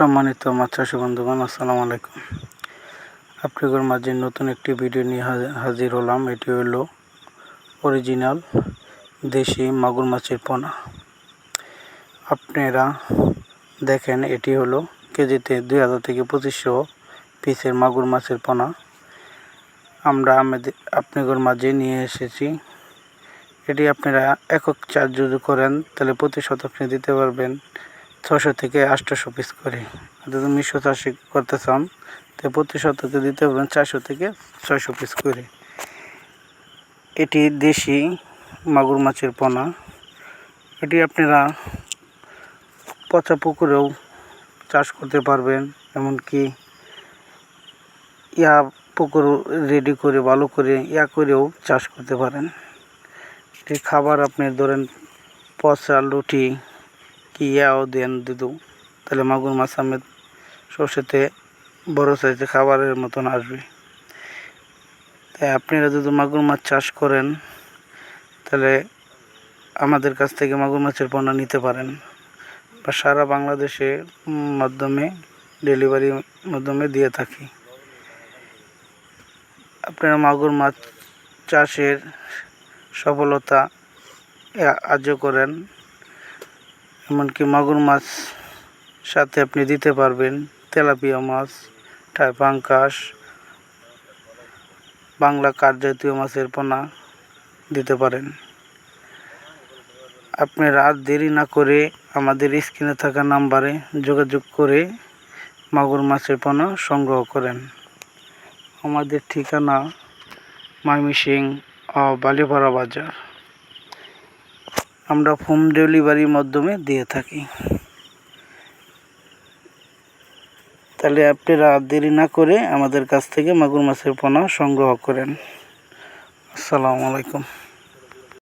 সম্মানিত মাছ চাষি বন্ধুগণ, আসসালামু আলাইকুম। আপনাদের মাঝে নতুন একটি ভিডিও নিয়ে হাজির হলাম। এটি হলো অরিজিনাল দেশি মাগুর মাছের পোনা। আপনারা দেখেন, এটি হলো কেজিতে দুই হাজার থেকে পঁচিশশো পিসের মাগুর মাছের পোনা। আমরা আমাদের, আপনাদের মাঝে নিয়ে এসেছি। এটি আপনারা একক চার্জ যদি করেন, তাহলে প্রতি শতাংশে দিতে পারবেন। ছশো থেকে আটশোশো পিস করে। যদি মিশ্র চাষি করতে চান তো প্রতি শতকে দিতে পারবেন চারশো থেকে ছয়শো পিস করে। এটি দেশি মাগুর মাছের পোনা। এটি আপনারা পচা পুকুরেও চাষ করতে পারবেন, এমনকি ইয়া পুকুর রেডি করে, ভালো করে ইয়া করেও চাষ করতে পারেন। এটি খাবার আপনি ধরেন পচা, লুটি কি ইয়াও দেন দিদু? তাহলে মাগুর মাছ আমি সর্ষেতে, বড় সাইজে খাবারের মতন আসবে। তাই আপনারা যদি মাগুর মাছ চাষ করেন, তাহলে আমাদের কাছ থেকে মাগুর মাছের পণ্য নিতে পারেন। বা সারা বাংলাদেশে মাধ্যমে ডেলিভারির মাধ্যমে দিয়ে থাকি। আপনারা মাগুর মাছ চাষের সফলতা আজও করেন। এমনকি মাগুর মাছ সাথে আপনি দিতে পারবেন। তেলাপিয়া মাছ, টাই পাঙ্কাশ, বাংলা কাঠ জাতীয় মাছের পোনা দিতে পারেন। আপনি রাত দেরি না করে আমাদের স্ক্রিনে থাকা নাম্বারে যোগাযোগ করে মাগুর মাছের পোনা সংগ্রহ করেন। আমাদের ঠিকানা ময়মনসিং ও বালিপাড়া বাজার। আমরা হোম ডেলিভারির মাধ্যমে দিয়ে থাকি। তাহলে আপনারা দেরি না করে আমাদের কাছ থেকে মাগুর মাছের পোনা সংগ্রহ করেন। আসসালামু আলাইকুম।